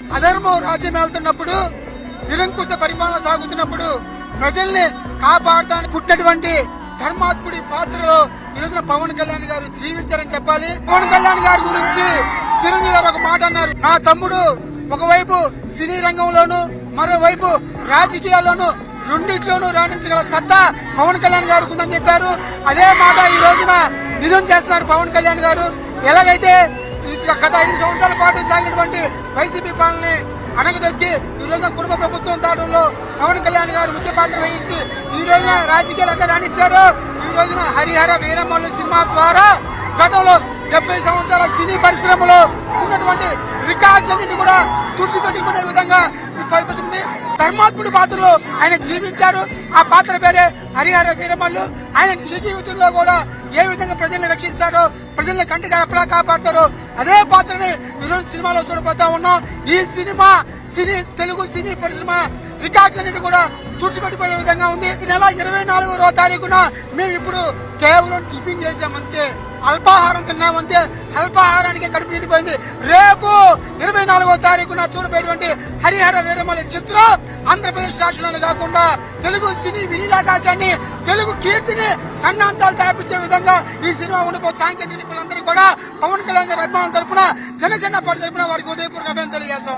అధర్మం రాజ్యం వెళ్తున్నప్పుడు నిరంకుశ పరిపాలన సాగుతున్నప్పుడు ప్రజల్ని కాపాడటానికి పుట్టినటువంటి ధర్మాత్ముడి పాత్రలో ఈ పవన్ కళ్యాణ్ గారు జీవించారని చెప్పాలి. పవన్ కళ్యాణ్ గారి గురించి చిరంజీవి గారు ఒక మాట అన్నారు. నా తమ్ముడు ఒకవైపు సినీ రంగంలోను మరోవైపు రాజకీయాల్లోనూ రెండిట్లోనూ రాణించగల సత్తా పవన్ కళ్యాణ్ గారికి ఉందని చెప్పారు. అదే మాట ఈ రోజున నిజం చేస్తున్నారు పవన్ కళ్యాణ్ గారు. ఎలాగైతే గత ఐదు సంవత్సరాల పాటు సాగినటువంటి వైసీపీ పాలనని అణగదొక్కి ఈ రోజున కుటుంబ ప్రభుత్వం తాడంలో పవన్ కళ్యాణ్ గారు ముఖ్య పాత్ర వహించి ఈ రోజున రాజకీయాలు ఎట్లా రాణించారు. ఈ రోజున హరిహర వీరమల్లు సినిమా ద్వారా గతంలో డెబ్బై సంవత్సరాల సినీ పరిశ్రమలో ఉన్నటువంటి రికార్డులన్నింటి కూడా తుడిచిపెట్టుకునే విధంగా పరిస్థితి ధర్మాత్ముడి పాత్రలో ఆయన జీవించారు. ఆ పాత్ర పేరే హరిహర వీరమల్లు. ఆయన నిజ జీవితంలో కూడా ఏ విధంగా ప్రజల్ని రక్షిస్తారో ప్రజల కంటికి రెప్పలా కాపాడతారు. అదే పాత్రని ఈరోజు సినిమాలో చూడబోతా ఉన్నాం. ఈ సినిమా సినీ తెలుగు సినీ పరిశ్రమ రికార్డులన్నిటి కూడా తుడిచిపెట్టిపోయే విధంగా ఉంది. ఈ నెల ఇరవై నాలుగో తారీఖున మేము ఇప్పుడు కేవలం టిఫిన్ చేసామంతే అల్పాహారం తిన్నామంతే అల్పాహారానికి కడుపు నిండిపోయింది. రేపు ఇరవై నాలుగో తారీఖున చూడబోయేటువంటి హరిహర వీరమల చిత్రం ఆంధ్రప్రదేశ్ రాష్ట్రంలో కాకుండా తెలుగు సినీ వినీలాకాశాన్ని తెలుగు కీర్తి కన్నాంతాలు తాపించే విధంగా ఈ సినిమా ఉండిపో సాంకేతిక నిపుణులందరూ కూడా పవన్ కళ్యాణ్ గారి అభిమానుల తరపున జనసేన పార్టీ తరపున వారికి ఉదయపూర్వక అభినందనలు తెలియజేస్తాం.